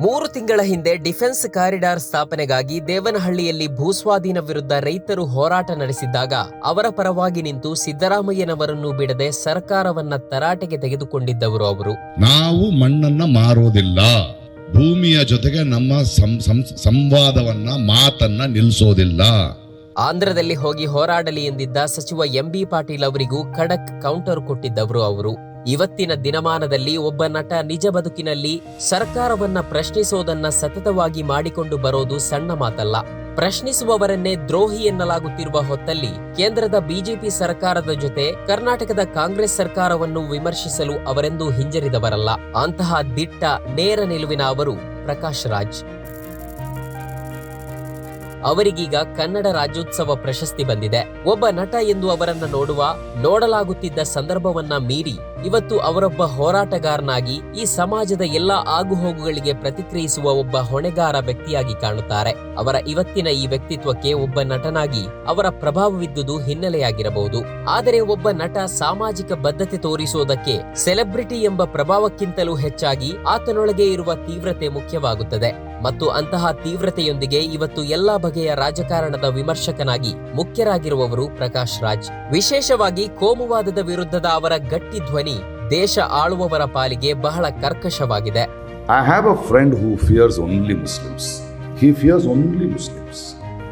ಮೂರು ತಿಂಗಳ ಹಿಂದೆ ಡಿಫೆನ್ಸ್ ಕಾರಿಡಾರ್ ಸ್ಥಾಪನೆಗಾಗಿ ದೇವನಹಳ್ಳಿಯಲ್ಲಿ ಭೂಸ್ವಾಧೀನ ವಿರುದ್ಧ ರೈತರು ಹೋರಾಟ ನಡೆಸಿದ್ದಾಗ ಅವರ ಪರವಾಗಿ ನಿಂತು ಸಿದ್ದರಾಮಯ್ಯನವರನ್ನು ಬಿಡದೆ ಸರ್ಕಾರವನ್ನ ತರಾಟೆಗೆ ತೆಗೆದುಕೊಂಡಿದ್ದವರು ಅವರು. ನಾವು ಮಣ್ಣನ್ನ ಮಾರೋದಿಲ್ಲ. ಭೂಮಿಯ ಜೊತೆಗೆ ನಮ್ಮ ಸಂವಾದವನ್ನ ಮಾತನ್ನ ನಿಲ್ಲಿಸೋದಿಲ್ಲ ಆಂಧ್ರದಲ್ಲಿ ಹೋಗಿ ಹೋರಾಡಲಿ ಎಂದಿದ್ದ ಸಚಿವ ಎಂಬಿ ಪಾಟೀಲ್ ಅವರಿಗೂ ಖಡಕ್ ಕೌಂಟರ್ ಕೊಟ್ಟಿದ್ದವರು ಅವರು. ಇವತ್ತಿನ ದಿನಮಾನದಲ್ಲಿ ಒಬ್ಬ ನಟ ನಿಜ ಬದುಕಿನಲ್ಲಿ ಸರ್ಕಾರವನ್ನ ಪ್ರಶ್ನಿಸೋದನ್ನ ಸತತವಾಗಿ ಮಾಡಿಕೊಂಡು ಬರೋದು ಸಣ್ಣ ಮಾತಲ್ಲ. ಪ್ರಶ್ನಿಸುವವರನ್ನೇ ದ್ರೋಹಿ ಎನ್ನಲಾಗುತ್ತಿರುವ ಹೊತ್ತಲ್ಲಿ ಕೇಂದ್ರದ ಬಿಜೆಪಿ ಸರ್ಕಾರದ ಜೊತೆ ಕರ್ನಾಟಕದ ಕಾಂಗ್ರೆಸ್ ಸರ್ಕಾರವನ್ನು ವಿಮರ್ಶಿಸಲು ಅವರೆಂದೂ ಹಿಂಜರಿದವರಲ್ಲ. ಅಂತಹ ದಿಟ್ಟ, ನೇರ ನಿಲುವಿನ ಅವರು ಪ್ರಕಾಶ್ ರಾಜ್. ಅವರಿಗೀಗ ಕನ್ನಡ ರಾಜ್ಯೋತ್ಸವ ಪ್ರಶಸ್ತಿ ಬಂದಿದೆ. ಒಬ್ಬ ನಟ ಎಂದು ಅವರನ್ನ ನೋಡುವ, ನೋಡಲಾಗುತ್ತಿದ್ದ ಸಂದರ್ಭವನ್ನ ಮೀರಿ ಇವತ್ತು ಅವರೊಬ್ಬ ಹೋರಾಟಗಾರನಾಗಿ ಈ ಸಮಾಜದ ಎಲ್ಲಾ ಆಗುಹೋಗುಗಳಿಗೆ ಪ್ರತಿಕ್ರಿಯಿಸುವ ಒಬ್ಬ ಹೊಣೆಗಾರ ವ್ಯಕ್ತಿಯಾಗಿ ಕಾಣುತ್ತಾರೆ. ಅವರ ಇವತ್ತಿನ ಈ ವ್ಯಕ್ತಿತ್ವಕ್ಕೆ ಒಬ್ಬ ನಟನಾಗಿ ಅವರ ಪ್ರಭಾವವಿದ್ದುದು ಹಿನ್ನೆಲೆಯಾಗಿರಬಹುದು. ಆದರೆ ಒಬ್ಬ ನಟ ಸಾಮಾಜಿಕ ಬದ್ಧತೆ ತೋರಿಸುವುದಕ್ಕೆ ಸೆಲೆಬ್ರಿಟಿ ಎಂಬ ಪ್ರಭಾವಕ್ಕಿಂತಲೂ ಹೆಚ್ಚಾಗಿ ಆತನೊಳಗೆ ಇರುವ ತೀವ್ರತೆ ಮುಖ್ಯವಾಗುತ್ತದೆ. ಮತ್ತು ಅಂತಹ ತೀವ್ರತೆಯೊಂದಿಗೆ ಇವತ್ತು ಎಲ್ಲ ಬಗೆಯ ರಾಜಕಾರಣದ ವಿಮರ್ಶಕನಾಗಿ ಮುಖ್ಯರಾಗಿರುವವರು ಪ್ರಕಾಶ್ ರಾಜ್. ವಿಶೇಷವಾಗಿ ಕೋಮುವಾದದ ವಿರುದ್ಧದ ಅವರ ಗಟ್ಟಿ ಧ್ವನಿ ದೇಶ ಆಳುವವರ ಪಾಲಿಗೆ ಬಹಳ ಕರ್ಕಶವಾಗಿದೆ. I have a friend who fears only Muslims he fears only Muslims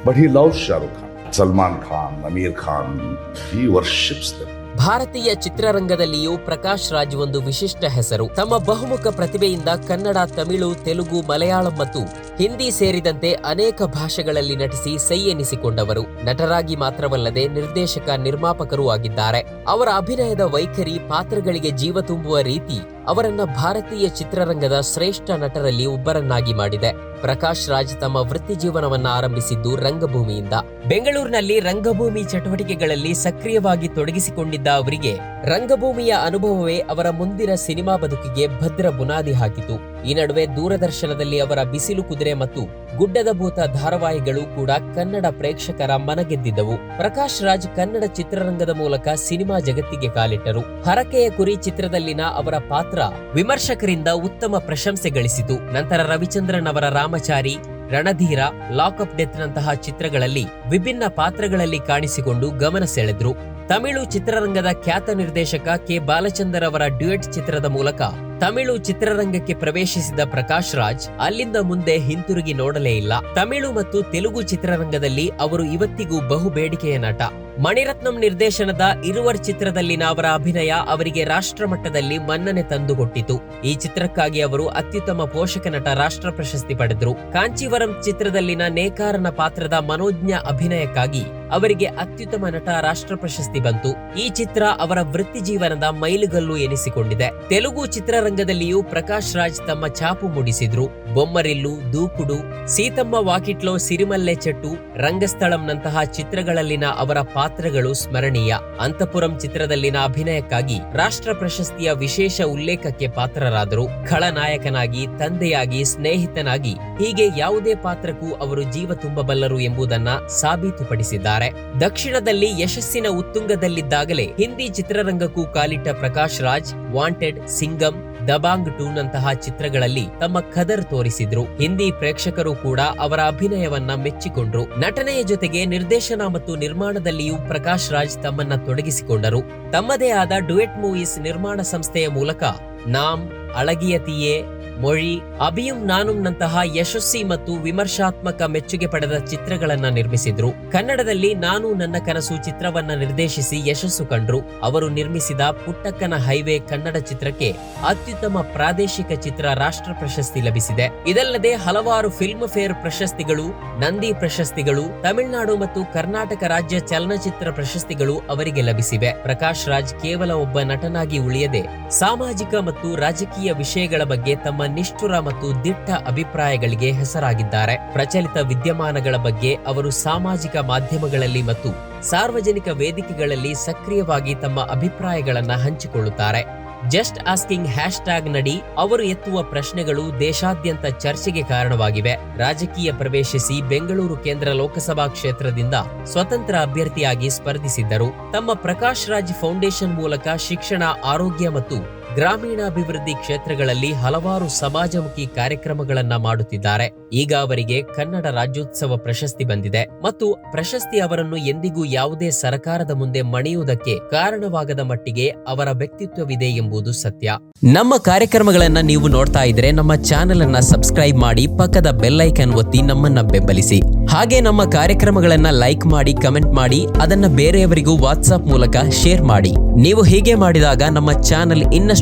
but he loves Shahrukh Khan Salman Khan Aamir Khan he worships the ಭಾರತೀಯ ಚಿತ್ರರಂಗದಲ್ಲಿಯೂ ಪ್ರಕಾಶ್ ರಾಜ್ ಒಂದು ವಿಶಿಷ್ಟ ಹೆಸರು. ತಮ್ಮ ಬಹುಮುಖ ಪ್ರತಿಭೆಯಿಂದ ಕನ್ನಡ, ತಮಿಳು, ತೆಲುಗು, ಮಲಯಾಳಂ ಮತ್ತು ಹಿಂದಿ ಸೇರಿದಂತೆ ಅನೇಕ ಭಾಷೆಗಳಲ್ಲಿ ನಟಿಸಿ ಸೈ ಎನಿಸಿಕೊಂಡವರು. ನಟರಾಗಿ ಮಾತ್ರವಲ್ಲದೆ ನಿರ್ದೇಶಕ, ನಿರ್ಮಾಪಕರೂ ಆಗಿದ್ದಾರೆ. ಅವರ ಅಭಿನಯದ ವೈಖರಿ, ಪಾತ್ರಗಳಿಗೆ ಜೀವ ತುಂಬುವ ರೀತಿ ಅವರನ್ನ ಭಾರತೀಯ ಚಿತ್ರರಂಗದ ಶ್ರೇಷ್ಠ ನಟರಲ್ಲಿ ಒಬ್ಬರನ್ನಾಗಿ ಮಾಡಿದೆ. ಪ್ರಕಾಶ್ ರಾಜ್ ತಮ್ಮ ವೃತ್ತಿ ಜೀವನವನ್ನ ಆರಂಭಿಸಿದ್ದು ರಂಗಭೂಮಿಯಿಂದ. ಬೆಂಗಳೂರಿನಲ್ಲಿ ರಂಗಭೂಮಿ ಚಟುವಟಿಕೆಗಳಲ್ಲಿ ಸಕ್ರಿಯವಾಗಿ ತೊಡಗಿಸಿಕೊಂಡಿದ್ದ ಅವರಿಗೆ ರಂಗಭೂಮಿಯ ಅನುಭವವೇ ಅವರ ಮುಂದಿನ ಸಿನಿಮಾ ಬದುಕಿಗೆ ಭದ್ರ ಬುನಾದಿ ಹಾಕಿತು. ಈ ನಡುವೆ ದೂರದರ್ಶನದಲ್ಲಿ ಅವರ ಬಿಸಿಲು ಕುದುರೆ ಮತ್ತು ಗುಡ್ಡದ ಭೂತ ಧಾರಾವಾಹಿಗಳು ಕೂಡ ಕನ್ನಡ ಪ್ರೇಕ್ಷಕರ ಮನಗೆದ್ದಿದ್ದವು. ಪ್ರಕಾಶ್ ರಾಜ್ ಕನ್ನಡ ಚಿತ್ರರಂಗದ ಮೂಲಕ ಸಿನಿಮಾ ಜಗತ್ತಿಗೆ ಕಾಲಿಟ್ಟರು. ಹರಕೆಯ ಕುರಿ ಚಿತ್ರದಲ್ಲಿನ ಅವರ ಪಾತ್ರ ವಿಮರ್ಶಕರಿಂದ ಉತ್ತಮ ಪ್ರಶಂಸೆ ಗಳಿಸಿತು. ನಂತರ ರವಿಚಂದ್ರನ್ ಅವರ ರಾಮಚಾರಿ, ರಣಧೀರ ಲಾಕಪ್ ಡೆತ್ ನಂತಹ ಚಿತ್ರಗಳಲ್ಲಿ ವಿಭಿನ್ನ ಪಾತ್ರಗಳಲ್ಲಿ ಕಾಣಿಸಿಕೊಂಡು ಗಮನ ಸೆಳೆದ್ರು. ತಮಿಳು ಚಿತ್ರರಂಗದ ಖ್ಯಾತ ನಿರ್ದೇಶಕ ಕೆ. ಬಾಲಚಂದರ್ ಅವರ ಡ್ಯುಯೆಟ್ ಚಿತ್ರದ ಮೂಲಕ ತಮಿಳು ಚಿತ್ರರಂಗಕ್ಕೆ ಪ್ರವೇಶಿಸಿದ ಪ್ರಕಾಶ್ ರಾಜ್ ಅಲ್ಲಿಂದ ಮುಂದೆ ಹಿಂತಿರುಗಿ ನೋಡಲೇ ಇಲ್ಲ. ತಮಿಳು ಮತ್ತು ತೆಲುಗು ಚಿತ್ರರಂಗದಲ್ಲಿ ಅವರು ಇವತ್ತಿಗೂ ಬಹು ಬೇಡಿಕೆಯ ನಟ. ಮಣಿರತ್ನಂ ನಿರ್ದೇಶನದ ಇರುವರ್ ಚಿತ್ರದಲ್ಲಿನ ಅವರ ಅಭಿನಯ ಅವರಿಗೆ ರಾಷ್ಟ್ರ ಮಟ್ಟದಲ್ಲಿ ಮನ್ನಣೆ ತಂದುಕೊಟ್ಟಿತು. ಈ ಚಿತ್ರಕ್ಕಾಗಿ ಅವರು ಅತ್ಯುತ್ತಮ ಪೋಷಕ ನಟ, ರಾಷ್ಟ್ರ ಪ್ರಶಸ್ತಿ ಪಡೆದರು. ಕಾಂಚೀವರಂ ಚಿತ್ರದಲ್ಲಿನ ನೇಕಾರನ ಪಾತ್ರದ ಮನೋಜ್ಞ ಅಭಿನಯಕ್ಕಾಗಿ ಅವರಿಗೆ ಅತ್ಯುತ್ತಮ ನಟ, ರಾಷ್ಟ್ರ ಪ್ರಶಸ್ತಿ ಬಂತು. ಈ ಚಿತ್ರ ಅವರ ವೃತ್ತಿ ಜೀವನದ ಮೈಲುಗಲ್ಲು ಎನಿಸಿಕೊಂಡಿದೆ. ತೆಲುಗು ಚಿತ್ರರಂಗದಲ್ಲಿಯೂ ಪ್ರಕಾಶ್ ರಾಜ್ ತಮ್ಮ ಛಾಪು ಮೂಡಿಸಿದ್ರು. ಬೊಮ್ಮರಿಲ್ಲು, ದೂಕುಡು, ಸೀತಮ್ಮ ವಾಕಿಟ್ಲೋ, ಸಿರಿಮಲ್ಲೆ ಚೆಟ್ಟು, ರಂಗಸ್ಥಳಂನಂತಹ ಚಿತ್ರಗಳಲ್ಲಿನ ಅವರ ಪಾತ್ರಗಳು ಸ್ಮರಣೀಯ. ಅಂತಪುರಂ ಚಿತ್ರದಲ್ಲಿನ ಅಭಿನಯಕ್ಕಾಗಿ ರಾಷ್ಟ್ರ ಪ್ರಶಸ್ತಿಯ ವಿಶೇಷ ಉಲ್ಲೇಖಕ್ಕೆ ಪಾತ್ರರಾದರು. ಖಳನಾಯಕನಾಗಿ ತಂದೆಯಾಗಿ, ಸ್ನೇಹಿತನಾಗಿ ಹೀಗೆ ಯಾವುದೇ ಪಾತ್ರಕ್ಕೂ ಅವರು ಜೀವ ತುಂಬಬಲ್ಲರು ಎಂಬುದನ್ನ ಸಾಬೀತುಪಡಿಸಿದ್ದಾರೆ. ದಕ್ಷಿಣದಲ್ಲಿ ಯಶಸ್ಸಿನ ಉತ್ತುಂಗದಲ್ಲಿದ್ದಾಗಲೇ ಹಿಂದಿ ಚಿತ್ರರಂಗಕ್ಕೂ ಕಾಲಿಟ್ಟ ಪ್ರಕಾಶ್ ರಾಜ್ ವಾಂಟೆಡ್ ಸಿಂಗಂ ದಬಾಂಗ್ ಟೂ ನಂತಹ ಚಿತ್ರಗಳಲ್ಲಿ ತಮ್ಮ ಖದರ್ ತೋರಿಸಿದ್ರು. ಹಿಂದಿ ಪ್ರೇಕ್ಷಕರು ಕೂಡ ಅವರ ಅಭಿನಯವನ್ನ ಮೆಚ್ಚಿಕೊಂಡ್ರು. ನಟನೆಯ ಜೊತೆಗೆ ನಿರ್ದೇಶನ ಮತ್ತು ನಿರ್ಮಾಣದಲ್ಲಿಯೂ ಪ್ರಕಾಶ್ ರಾಜ್ ತಮ್ಮನ್ನ ತೊಡಗಿಸಿಕೊಂಡರು. ತಮ್ಮದೇ ಆದ ಡುಯೆಟ್ ಮೂವೀಸ್ ನಿರ್ಮಾಣ ಸಂಸ್ಥೆಯ ಮೂಲಕ ನಾಮ್ ಅಳಗಿಯತಿಯೇ ಮೊಳಿ ಅಭಿಯುಂ ನಾನುಂನಂತಹ ಯಶಸ್ವಿ ಮತ್ತು ವಿಮರ್ಶಾತ್ಮಕ ಮೆಚ್ಚುಗೆ ಪಡೆದ ಚಿತ್ರಗಳನ್ನ ನಿರ್ಮಿಸಿದ್ರು. ಕನ್ನಡದಲ್ಲಿ ನಾನು ನನ್ನ ಕನಸು ಚಿತ್ರವನ್ನ ನಿರ್ದೇಶಿಸಿ ಯಶಸ್ಸು ಕಂಡ್ರು. ಅವರು ನಿರ್ಮಿಸಿದ ಪುಟ್ಟಕ್ಕನ ಹೈವೇ ಕನ್ನಡ ಚಿತ್ರಕ್ಕೆ ಅತ್ಯುತ್ತಮ ಪ್ರಾದೇಶಿಕ ಚಿತ್ರ ರಾಷ್ಟ್ರ ಪ್ರಶಸ್ತಿ ಲಭಿಸಿದೆ. ಇದಲ್ಲದೆ ಹಲವಾರು ಫಿಲ್ಮ್ ಫೇರ್ ಪ್ರಶಸ್ತಿಗಳು, ನಂದಿ ಪ್ರಶಸ್ತಿಗಳು, ತಮಿಳುನಾಡು ಮತ್ತು ಕರ್ನಾಟಕ ರಾಜ್ಯ ಚಲನಚಿತ್ರ ಪ್ರಶಸ್ತಿಗಳು ಅವರಿಗೆ ಲಭಿಸಿವೆ. ಪ್ರಕಾಶ್ ರಾಜ್ ಕೇವಲ ಒಬ್ಬ ನಟನಾಗಿ ಉಳಿಯದೆ ಸಾಮಾಜಿಕ ಮತ್ತು ರಾಜಕೀಯ ವಿಷಯಗಳ ಬಗ್ಗೆ ತಮ್ಮ ನಿಷ್ಠುರ ಮತ್ತು ದಿಟ್ಟ ಅಭಿಪ್ರಾಯಗಳಿಗೆ ಹೆಸರಾಗಿದ್ದಾರೆ. ಪ್ರಚಲಿತ ವಿದ್ಯಮಾನಗಳ ಬಗ್ಗೆ ಅವರು ಸಾಮಾಜಿಕ ಮಾಧ್ಯಮಗಳಲ್ಲಿ ಮತ್ತು ಸಾರ್ವಜನಿಕ ವೇದಿಕೆಗಳಲ್ಲಿ ಸಕ್ರಿಯವಾಗಿ ತಮ್ಮ ಅಭಿಪ್ರಾಯಗಳನ್ನು ಹಂಚಿಕೊಳ್ಳುತ್ತಾರೆ. ಜಸ್ಟ್ ಆಸ್ಕಿಂಗ್ ಹ್ಯಾಶ್ ಟ್ಯಾಗ್ ನಡಿ, ಅವರು ಎತ್ತುವ ಪ್ರಶ್ನೆಗಳು ದೇಶಾದ್ಯಂತ ಚರ್ಚೆಗೆ ಕಾರಣವಾಗಿವೆ. ರಾಜಕೀಯ ಪ್ರವೇಶಿಸಿ ಬೆಂಗಳೂರು ಕೇಂದ್ರ ಲೋಕಸಭಾ ಕ್ಷೇತ್ರದಿಂದ ಸ್ವತಂತ್ರ ಅಭ್ಯರ್ಥಿಯಾಗಿ ಸ್ಪರ್ಧಿಸಿದ್ದರು. ತಮ್ಮ ಪ್ರಕಾಶ್ ರಾಜ್ ಫೌಂಡೇಶನ್ ಮೂಲಕ ಶಿಕ್ಷಣ, ಆರೋಗ್ಯ ಮತ್ತು ಗ್ರಾಮೀಣಾಭಿವೃದ್ಧಿ ಕ್ಷೇತ್ರಗಳಲ್ಲಿ ಹಲವಾರು ಸಮಾಜಮುಖಿ ಕಾರ್ಯಕ್ರಮಗಳನ್ನ ಮಾಡುತ್ತಿದ್ದಾರೆ. ಈಗ ಅವರಿಗೆ ಕನ್ನಡ ರಾಜ್ಯೋತ್ಸವ ಪ್ರಶಸ್ತಿ ಬಂದಿದೆ. ಮತ್ತು ಪ್ರಶಸ್ತಿ ಅವರನ್ನು ಎಂದಿಗೂ ಯಾವುದೇ ಸರ್ಕಾರದ ಮುಂದೆ ಮಣಿಯುವುದಕ್ಕೆ ಕಾರಣವಾಗದ ಮಟ್ಟಿಗೆ ಅವರ ವ್ಯಕ್ತಿತ್ವವಿದೆ ಎಂಬುದು ಸತ್ಯ. ನಮ್ಮ ಕಾರ್ಯಕ್ರಮಗಳನ್ನ ನೀವು ನೋಡ್ತಾ ಇದ್ರೆ ನಮ್ಮ ಚಾನೆಲ್ ಅನ್ನ ಸಬ್ಸ್ಕ್ರೈಬ್ ಮಾಡಿ ಪಕ್ಕದ ಬೆಲ್ಲೈಕನ್ ಒತ್ತಿ ನಮ್ಮನ್ನ ಬೆಂಬಲಿಸಿ. ಹಾಗೆ ನಮ್ಮ ಕಾರ್ಯಕ್ರಮಗಳನ್ನ ಲೈಕ್ ಮಾಡಿ, ಕಮೆಂಟ್ ಮಾಡಿ, ಅದನ್ನ ಬೇರೆಯವರಿಗೂ ವಾಟ್ಸ್ಆಪ್ ಮೂಲಕ ಶೇರ್ ಮಾಡಿ. ನೀವು ಹೀಗೆ ಮಾಡಿದಾಗ ನಮ್ಮ ಚಾನೆಲ್ ಇನ್ನಷ್ಟು